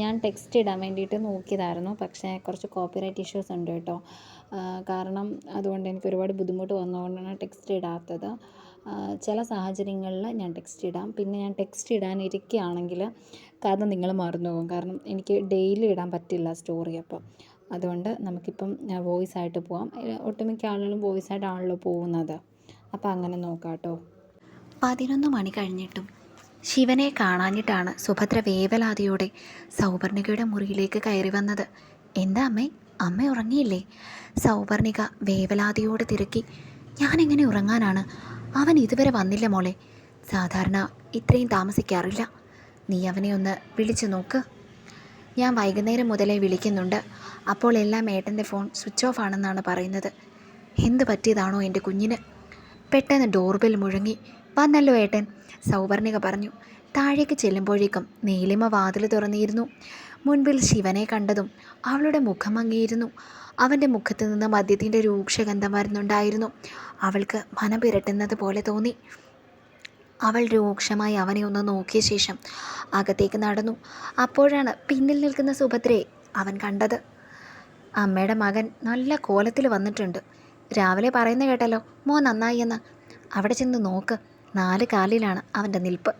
ഞാൻ ടെക്സ്റ്റ് ഇടാൻ വേണ്ടിയിട്ട് നോക്കിയതായിരുന്നു. പക്ഷേ കുറച്ച് കോപ്പിറൈറ്റ് ഇഷ്യൂസ് ഉണ്ട് കേട്ടോ. കാരണം അതുകൊണ്ട് എനിക്ക് ഒരുപാട് ബുദ്ധിമുട്ട് വന്നതുകൊണ്ടാണ് ടെക്സ്റ്റ് ഇടാത്തത്. ചില സാഹചര്യങ്ങളിൽ ഞാൻ ടെക്സ്റ്റ് ഇടാം. പിന്നെ ഞാൻ ടെക്സ്റ്റ് ഇടാൻ ഇടാനിരിക്കുകയാണെങ്കിൽ കഥ നിങ്ങൾ മറന്നു പോകും കാരണം എനിക്ക് ഡെയിലി ഇടാൻ പറ്റില്ല സ്റ്റോറി അപ്പോൾ അതുകൊണ്ട് നമുക്കിപ്പം വോയിസ് ആയിട്ട് പോവാം. ഒട്ടുമിക്ക ആളുകളും വോയിസ് ആയിട്ടാണല്ലോ പോകുന്നത്. അപ്പോൾ അങ്ങനെ നോക്കാം കേട്ടോ. പതിനൊന്ന് മണി കഴിഞ്ഞിട്ടും ശിവനെ കാണാഞ്ഞിട്ടാണ് സുഭദ്ര വേവലാതിയോടെ സൗവർണികയുടെ മുറിയിലേക്ക് കയറി വന്നത്. എന്താ അമ്മേ? അമ്മ ഉറങ്ങിയില്ലേ? സൗപർണിക വേവലാതിയോട് തിരക്കി. ഞാനെങ്ങനെ ഉറങ്ങാനാണ്? അവൻ ഇതുവരെ വന്നില്ല മോളെ. സാധാരണ ഇത്രയും താമസിക്കാറില്ല. നീ അവനെ ഒന്ന് വിളിച്ചു നോക്ക്. ഞാൻ വൈകുന്നേരം മുതലേ വിളിക്കുന്നുണ്ട്. അപ്പോൾ എല്ലാം ഏട്ടന്റെ ഫോൺ സ്വിച്ച് ഓഫ് ആണെന്നാണ് പറയുന്നത്. എന്ത് പറ്റിയതാണോ എന്റെ കുഞ്ഞിന്? പെട്ടെന്ന് ഡോർബെൽ മുഴങ്ങി. വന്നല്ലോ ഏട്ടൻ. സൗവർണിക പറഞ്ഞു. താഴേക്ക് ചെല്ലുമ്പോഴേക്കും നീലിമ വാതിൽ തുറന്നിരുന്നു. മുൻപിൽ ശിവനെ കണ്ടതും അവളുടെ മുഖം മങ്ങിയിരുന്നു അവന്റെ മുഖത്ത് നിന്ന് മദ്യത്തിന്റെ രൂക്ഷഗന്ധം വരുന്നുണ്ടായിരുന്നു. അവൾക്ക് മനം പിരട്ടുന്നത് പോലെ തോന്നി. അവൾ രൂക്ഷമായി അവനെ ഒന്ന് നോക്കിയ ശേഷം അകത്തേക്ക് നടന്നു. അപ്പോഴാണ് പിന്നിൽ നിൽക്കുന്ന സുഭദ്രയെ അവൻ കണ്ടത്. അമ്മയുടെ മകൻ നല്ല കോലത്തിൽ വന്നിട്ടുണ്ട്. രാവിലെ പറയുന്ന കേട്ടല്ലോ മോ നന്നായി എന്ന്. അവിടെ ചെന്ന് നോക്ക്. നാല് കാലിലാണ് അവന്റെ നിൽപ്പ്.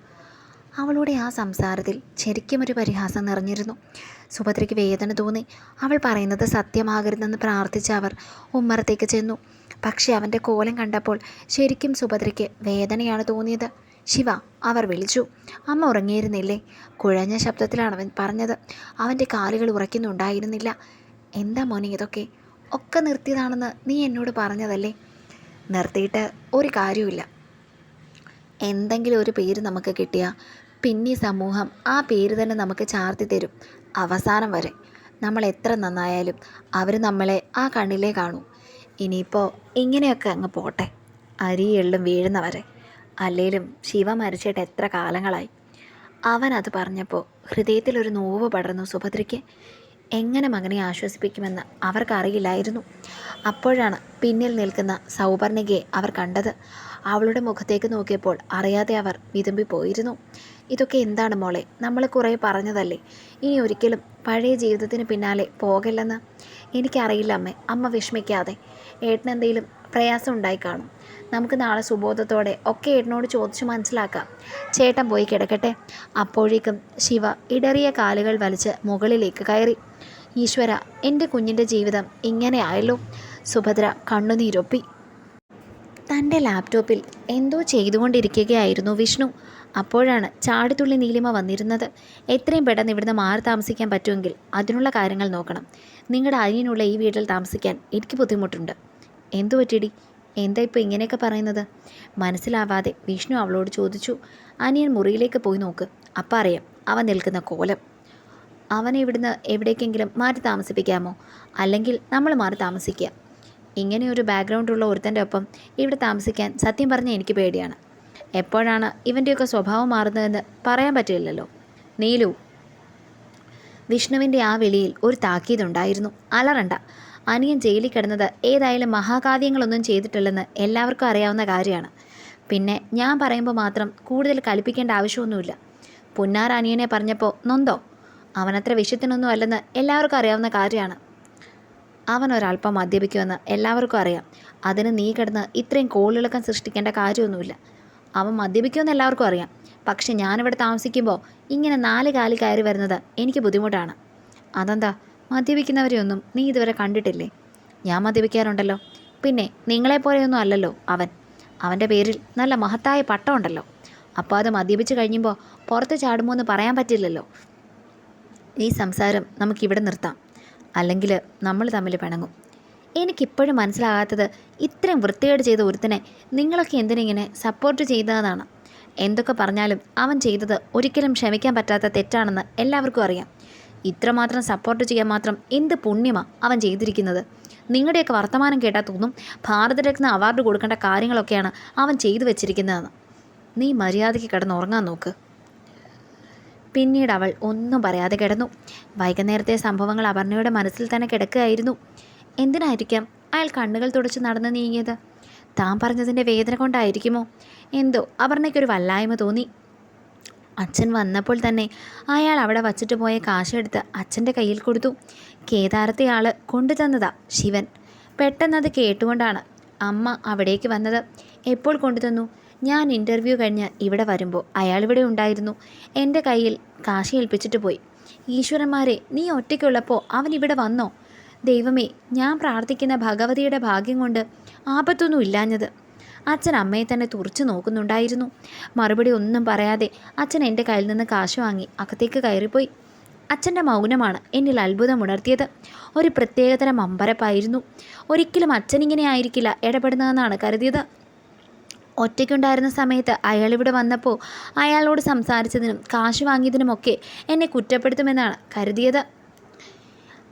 അവളുടെ ആ സംസാരത്തിൽ ശരിക്കും ഒരു പരിഹാസം നിറഞ്ഞിരുന്നു. സുഭദ്രയ്ക്ക് വേദന തോന്നി. അവൾ പറയുന്നത് സത്യമാകരുതെന്ന് പ്രാർത്ഥിച്ച അവർ ഉമ്മറത്തേക്ക് ചെന്നു. പക്ഷേ അവന്റെ കോലം കണ്ടപ്പോൾ ശരിക്കും സുഭദ്രയ്ക്ക് വേദനയാണ് തോന്നിയത്. ശിവ അവർ വിളിച്ചു. അമ്മ ഉറങ്ങിയിരുന്നില്ലേ? കുഴഞ്ഞ ശബ്ദത്തിലാണ് അവൻ പറഞ്ഞത്. അവന്റെ കാലുകൾ ഉറയ്ക്കുന്നുണ്ടായിരുന്നില്ല. എന്താ മോനെ ഇതൊക്കെ? ഒക്കെ നിർത്തിയതാണെന്ന് നീ എന്നോട് പറഞ്ഞതല്ലേ? നിർത്തിയിട്ട് ഒരു കാര്യമില്ല എന്തെങ്കിലും ഒരു പേര് നമുക്ക് കിട്ടിയാൽ പിന്നെ സമൂഹം ആ പേര് തന്നെ നമുക്ക് ചാർത്തി തരും. അവസാനം വരെ നമ്മൾ എത്ര നന്നായാലും അവർ നമ്മളെ ആ കണ്ണിലേ കാണൂ. ഇനിയിപ്പോൾ ഇങ്ങനെയൊക്കെ അങ്ങ് പോട്ടെ. അരി എള്ളും വീഴുന്നവരെ അല്ലേലും ശിവ മരിച്ചിട്ട് എത്ര കാലങ്ങളായി. അവൻ അത് പറഞ്ഞപ്പോൾ ഹൃദയത്തിലൊരു നോവ് പടർന്നു സുഭദ്രയ്ക്ക്. എങ്ങനെ മകനെ ആശ്വസിപ്പിക്കുമെന്ന് അവർക്കറിയില്ലായിരുന്നു. അപ്പോഴാണ് പിന്നിൽ നിൽക്കുന്ന സൗപർണികയെ അവർ കണ്ടത്. അവളുടെ മുഖത്തേക്ക് നോക്കിയപ്പോൾ അറിയാതെ അവർ വിതുമ്പിപ്പോയിരുന്നു. ഇതൊക്കെ എന്താണ് മോളെ? നമ്മൾ കുറേ പറഞ്ഞതല്ലേ? ഇനി ഒരിക്കലും പഴയ ജീവിതത്തിന് പിന്നാലെ പോകില്ലെന്ന്? എനിക്കറിയില്ല അമ്മേ. അമ്മ വിഷമിക്കാതെ. ഏട്ടനെന്തെങ്കിലും പ്രയാസം ഉണ്ടായി കാണും. നമുക്ക് നാളെ സുബോധത്തോടെ ഒക്കെ ഏട്ടനോട് ചോദിച്ചു മനസ്സിലാക്കാം. ചേട്ടൻ പോയി കിടക്കട്ടെ. അപ്പോഴേക്കും ശിവ ഇടറിയ കാലുകൾ വലിച്ച് മുകളിലേക്ക് കയറി. ഈശ്വര എന്റെ കുഞ്ഞിന്റെ ജീവിതം ഇങ്ങനെയായല്ലോ സുഭദ്ര കണ്ണുനീരൊപ്പി. തന്റെ ലാപ്ടോപ്പിൽ എന്തോ ചെയ്തുകൊണ്ടിരിക്കുകയായിരുന്നു വിഷ്ണു. അപ്പോഴാണ് ചാടിത്തുള്ളി നീലിമ വന്നിരുന്നത്. എത്രയും പെട്ടെന്ന് ഇവിടുന്ന് മാറി താമസിക്കാൻ പറ്റുമെങ്കിൽ അതിനുള്ള കാര്യങ്ങൾ നോക്കണം. നിങ്ങളുടെ അനിയനുള്ള ഈ വീട്ടിൽ താമസിക്കാൻ എനിക്ക് ബുദ്ധിമുട്ടുണ്ട്. എന്തു പറ്റിടി? എന്താ ഇപ്പോൾ ഇങ്ങനെയൊക്കെ പറയുന്നത്? മനസ്സിലാവാതെ വിഷ്ണു അവളോട് ചോദിച്ചു. അനിയൻ മുറിയിലേക്ക് പോയി നോക്ക്. അപ്പം അറിയാം അവൻ നിൽക്കുന്ന കോലം. അവനെ ഇവിടുന്ന് എവിടേക്കെങ്കിലും മാറ്റി താമസിപ്പിക്കാമോ? അല്ലെങ്കിൽ നമ്മൾ മാറി താമസിക്കുക. ഇങ്ങനെയൊരു ബാക്ക്ഗ്രൗണ്ടുള്ള ഒരുത്തന്റെ ഒപ്പം ഇവിടെ താമസിക്കാൻ സത്യം പറഞ്ഞാൽ എനിക്ക് പേടിയാണ്. എപ്പോഴാണ് ഇവന്റെയൊക്കെ സ്വഭാവം മാറുന്നതെന്ന് പറയാൻ പറ്റില്ലല്ലോ. നീലു വിഷ്ണുവിന്റെ ആ വിളിയിൽ ഒരു താക്കീതുണ്ടായിരുന്നു. അലറണ്ട. അനിയൻ ജയിലിൽ കിടന്നത് ഏതായാലും മഹാകാവ്യങ്ങളൊന്നും ചെയ്തിട്ടില്ലെന്ന് എല്ലാവർക്കും അറിയാവുന്ന കാര്യമാണ്. പിന്നെ ഞാൻ പറയുമ്പോൾ മാത്രം കൂടുതൽ കലിപ്പിക്കേണ്ട ആവശ്യമൊന്നുമില്ല. പുന്നാർ അനിയനെ പറഞ്ഞപ്പോൾ നൊന്തോ? അവനത്ര വിഷയത്തിനൊന്നും അല്ലെന്ന് എല്ലാവർക്കും അറിയാവുന്ന കാര്യമാണ്. അവൻ ഒരല്പം മദ്യപിക്കുമെന്ന് എല്ലാവർക്കും അറിയാം. അതിന് നീ കിടന്ന് ഇത്രയും കോളിളക്കം സൃഷ്ടിക്കേണ്ട കാര്യമൊന്നുമില്ല. അവൻ മദ്യപിക്കുമെന്ന് എല്ലാവർക്കും അറിയാം. പക്ഷെ ഞാനിവിടെ താമസിക്കുമ്പോൾ ഇങ്ങനെ നാല് കാലി കയറി വരുന്നത് എനിക്ക് ബുദ്ധിമുട്ടാണ്. അതെന്താ? മദ്യപിക്കുന്നവരെയൊന്നും നീ ഇതുവരെ കണ്ടിട്ടില്ലേ? ഞാൻ മദ്യപിക്കാറുണ്ടല്ലോ. പിന്നെ നിങ്ങളെപ്പോലെയൊന്നും അല്ലല്ലോ അവൻ. അവന്റെ പേരിൽ നല്ല മഹത്തായ പട്ടമുണ്ടല്ലോ. അപ്പോൾ അത് മദ്യപിച്ച് കഴിയുമ്പോൾ പുറത്ത് ചാടുമോ എന്ന് പറയാൻ പറ്റില്ലല്ലോ. ഈ സംസാരം നമുക്കിവിടെ നിർത്താം. അല്ലെങ്കിൽ നമ്മൾ തമ്മിൽ പിണങ്ങും. എനിക്കിപ്പോഴും മനസ്സിലാകാത്തത് ഇത്രയും വൃത്തികേട് ചെയ്ത ഒരുത്തനെ നിങ്ങളൊക്കെ എന്തിനിങ്ങനെ സപ്പോർട്ട് ചെയ്തതാണ് എന്തൊക്കെ പറഞ്ഞാലും അവൻ ചെയ്തത് ഒരിക്കലും ക്ഷമിക്കാൻ പറ്റാത്ത തെറ്റാണെന്ന് എല്ലാവർക്കും അറിയാം. ഇത്രമാത്രം സപ്പോർട്ട് ചെയ്യാൻ മാത്രം എന്ത് പുണ്യമാണ് അവൻ ചെയ്തിരിക്കുന്നത്. നിങ്ങളുടെയൊക്കെ വർത്തമാനം കേട്ടാൽ തോന്നും ഭാരതരത്ന അവാർഡ് കൊടുക്കേണ്ട കാര്യങ്ങളൊക്കെയാണ് അവൻ ചെയ്തു വെച്ചിരിക്കുന്നതെന്ന്. നീ മര്യാദയ്ക്ക് കിടന്ന് ഉറങ്ങാൻ നോക്ക്. പിന്നീട് അവൾ ഒന്നും പറയാതെ കിടന്നു. വൈകുന്നേരത്തെ സംഭവങ്ങൾ അപർണയുടെ മനസ്സിൽ തന്നെ കിടക്കുകയായിരുന്നു. എന്തിനായിരിക്കാം അയാൾ കണ്ണുകൾ തുടച്ച് നടന്നു നീങ്ങിയത്? താൻ പറഞ്ഞതിന്റെ വേദന കൊണ്ടായിരിക്കുമോ? എന്തോ അപർണയ്ക്കൊരു വല്ലായ്മ തോന്നി. അച്ഛൻ വന്നപ്പോൾ തന്നെ അയാൾ അവിടെ വച്ചിട്ട് പോയ കാശെടുത്ത് അച്ഛന്റെ കയ്യിൽ കൊടുത്തു. കേദാരത്തെ ആൾ കൊണ്ടുതന്നതാ ശിവൻ. പെട്ടെന്നത് കേട്ടുകൊണ്ടാണ് അമ്മ അവിടേക്ക് വന്നത്. എപ്പോൾ കൊണ്ടുതന്നു ഞാൻ ഇന്റർവ്യൂ കഴിഞ്ഞ് ഇവിടെ വരുമ്പോൾ അയാൾ ഇവിടെ ഉണ്ടായിരുന്നു. എന്റെ കയ്യിൽ കാശി ഏൽപ്പിച്ചിട്ട് പോയി. ഈശ്വരന്മാരെ നീ ഒറ്റയ്ക്കുള്ളപ്പോൾ അവൻ ഇവിടെ വന്നോ? ദൈവമേ ഞാൻ പ്രാർത്ഥിക്കുന്ന ഭഗവതിയുടെ ഭാഗ്യം കൊണ്ട് ആപത്തൊന്നും ഇല്ലാഞ്ഞത്. അച്ഛൻ അമ്മയെ തന്നെ തുറച്ചു നോക്കുന്നുണ്ടായിരുന്നു. മറുപടി ഒന്നും പറയാതെ അച്ഛൻ എന്റെ കയ്യിൽ നിന്ന് കാശ് വാങ്ങി അകത്തേക്ക് കയറിപ്പോയി. അച്ഛന്റെ മൗനമാണ് എന്നിൽ അത്ഭുതം ഉണർത്തിയത്. ഒരു പ്രത്യേകതരം അമ്പരപ്പായിരുന്നു. ഒരിക്കലും അച്ഛൻ ഇങ്ങനെ ആയിരിക്കില്ല ഇടപെടുന്നതെന്നാണ് കരുതിയത്. ഒറ്റയ്ക്കുണ്ടായിരുന്ന സമയത്ത് അയാൾ ഇവിടെ വന്നപ്പോൾ അയാളോട് സംസാരിച്ചതിനും കാശ് വാങ്ങിയതിനുമൊക്കെ എന്നെ കുറ്റപ്പെടുത്തുമെന്നാണ് കരുതിയത്.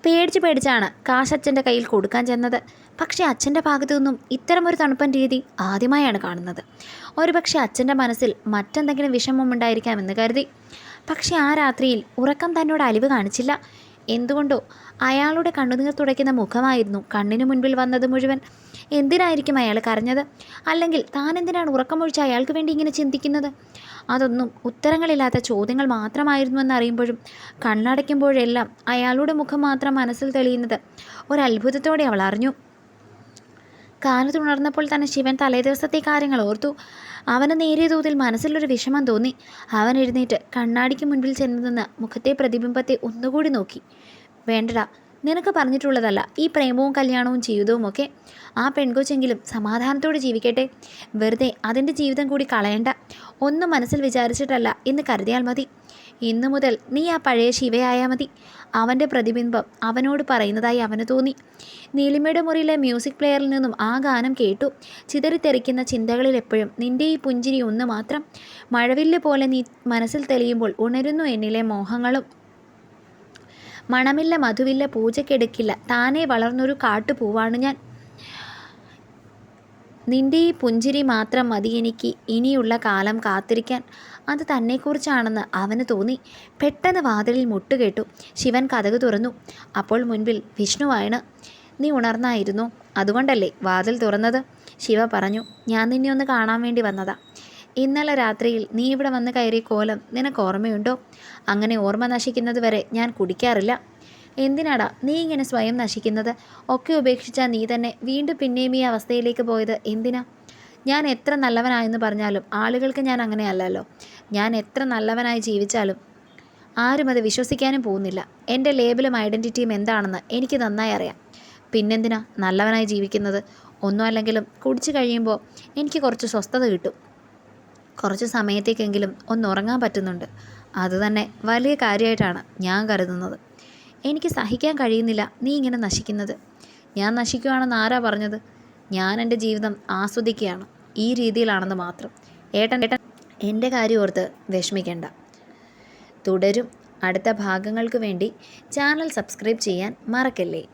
പേടിച്ച് പേടിച്ചാണ് കാശ് അച്ഛന്റെ കയ്യിൽ കൊടുക്കാൻ ചെന്നത്. പക്ഷേ അച്ഛന്റെ ഭാഗത്തു നിന്നും ഇത്തരമൊരു തണുപ്പൻ രീതി ആദ്യമായാണ് കാണുന്നത്. ഒരുപക്ഷെ അച്ഛന്റെ മനസ്സിൽ മറ്റെന്തെങ്കിലും വിഷമമുണ്ടായിരിക്കാമെന്ന് കരുതി. പക്ഷേ ആ രാത്രിയിൽ ഉറക്കം തന്നോട് അലിവ് കാണിച്ചില്ല. എന്തുകൊണ്ടോ അയാളുടെ കണ്ണുനീർ തുടയ്ക്കുന്ന മുഖമായിരുന്നു കണ്ണിനു മുൻപിൽ വന്നത് മുഴുവൻ. എന്തിനായിരിക്കും അയാൾ കരഞ്ഞത്? അല്ലെങ്കിൽ താൻ എന്തിനാണ് ഉറക്കമൊഴിച്ച് അയാൾക്ക് വേണ്ടി ഇങ്ങനെ ചിന്തിക്കുന്നത്? അതൊന്നും ഉത്തരങ്ങളില്ലാത്ത ചോദ്യങ്ങൾ മാത്രമായിരുന്നുവെന്നറിയുമ്പോഴും കണ്ണടയ്ക്കുമ്പോഴെല്ലാം അയാളുടെ മുഖം മാത്രം മനസ്സിൽ തെളിയുന്നത് ഒരത്ഭുതത്തോടെ അവൾ അറിഞ്ഞു. കാലത്തുണർന്നപ്പോൾ തന്നെ ശിവൻ തലേദിവസത്തെ കാര്യങ്ങൾ ഓർത്തു. അവന് നേരിയ തോതിൽ മനസ്സിലൊരു വിഷമം തോന്നി. അവൻ എഴുന്നേറ്റ് കണ്ണാടിക്ക് മുൻപിൽ ചെന്നു നിന്ന് മുഖത്തെ പ്രതിബിംബത്തെ ഒന്നുകൂടി നോക്കി. വേണ്ടടാ നിനക്ക് പറഞ്ഞിട്ടുള്ളതല്ല. ഈ പ്രേമവും കല്യാണവും ജീവിതവും ഒക്കെ ആ പെൺകൊച്ചെങ്കിലും സമാധാനത്തോടെ ജീവിക്കട്ടെ. വെറുതെ അതിന്റെ ജീവിതം കൂടി കളയണ്ട. ഒന്നും മനസ്സിൽ വിചാരിച്ചിട്ടല്ല എന്ന് കരുതിയാൽ മതി. ഇന്നു മുതൽ നീ ആ പഴയ ശിവയായാൽ മതി. അവന്റെ പ്രതിബിംബം അവനോട് പറയുന്നതായി അവന് തോന്നി. നീലിമയുടെ മുറിയിലെ മ്യൂസിക് പ്ലെയറിൽ നിന്നും ആ ഗാനം കേട്ടു. ചിതറിത്തെറിക്കുന്ന ചിന്തകളിൽ എപ്പോഴും നിന്റെ ഈ പുഞ്ചിരി ഒന്ന് മാത്രം മഴവില്ല് പോലെ നീ മനസ്സിൽ തെളിയുമ്പോൾ ഉണരുന്നു എന്നിലെ മോഹങ്ങളും. മണമില്ല മധുവില്ല പൂജക്കെടുക്കില്ല താനേ വളർന്നൊരു കാട്ടുപൂവാണ് ഞാൻ. നിന്റെ ഈ പുഞ്ചിരി മാത്രം മതി എനിക്ക് ഇനിയുള്ള കാലം കാത്തിരിക്കാൻ. അത് തന്നെക്കുറിച്ചാണെന്ന് അവന് തോന്നി. പെട്ടെന്ന് വാതിലിൽ മുട്ടുകേട്ടു. ശിവൻ കഥക് തുറന്നു. അപ്പോൾ മുൻപിൽ വിഷ്ണുവാണ്. നീ ഉണർന്നായിരുന്നു. അതുകൊണ്ടല്ലേ വാതിൽ തുറന്നത്? ശിവ പറഞ്ഞു. ഞാൻ നിന്നെ ഒന്ന് കാണാൻ വേണ്ടി വന്നതാ. ഇന്നലെ രാത്രിയിൽ നീ ഇവിടെ വന്ന് കയറിയ കോലം നിനക്ക് ഓർമ്മയുണ്ടോ? അങ്ങനെ ഓർമ്മ നശിക്കുന്നത് വരെ ഞാൻ കുടിക്കാറില്ല. എന്തിനാടാ നീ ഇങ്ങനെ സ്വയം നശിക്കുന്നത്? ഒക്കെ ഉപേക്ഷിച്ചാൽ നീ തന്നെ വീണ്ടും പിന്നെയും ഈ അവസ്ഥയിലേക്ക് പോയത് എന്തിനാ? ഞാൻ എത്ര നല്ലവനായെന്ന് പറഞ്ഞാലും ആളുകൾക്ക് ഞാൻ അങ്ങനെയല്ലല്ലോ ഞാൻ എത്ര നല്ലവനായി ജീവിച്ചാലും ആരും അത് വിശ്വസിക്കാനും പോകുന്നില്ല. എന്റെ ലേബലും ഐഡന്റിറ്റിയും എന്താണെന്ന് എനിക്ക് നന്നായി അറിയാം. പിന്നെന്തിനാ നല്ലവനായി ജീവിക്കുന്നത്? ഒന്നും അല്ലെങ്കിലും കുടിച്ചു കഴിയുമ്പോൾ എനിക്ക് കുറച്ച് സ്വസ്ഥത കിട്ടും. കുറച്ച് സമയത്തേക്കെങ്കിലും ഒന്ന് ഉറങ്ങാൻ പറ്റുന്നുണ്ട്. അതുതന്നെ വലിയ കാര്യമായിട്ടാണ് ഞാൻ കരുതുന്നത്. എനിക്ക് സഹിക്കാൻ കഴിയുന്നില്ല നീ ഇങ്ങനെ നശിക്കുന്നത്. ഞാൻ നശിക്കുകയാണെന്ന് ആരാ പറഞ്ഞത്? ഞാൻ എന്റെ ജീവിതം ആസ്വദിക്കുകയാണ്. ഈ രീതിയിലാണെന്ന് മാത്രം. ഏട്ടൻ ഏട്ടൻ എന്റെ കാര്യം ഓർത്ത് വിഷമിക്കേണ്ട. തുടരും. അടുത്ത ഭാഗങ്ങൾക്ക് വേണ്ടി ചാനൽ സബ്സ്ക്രൈബ് ചെയ്യാൻ മറക്കല്ലേ?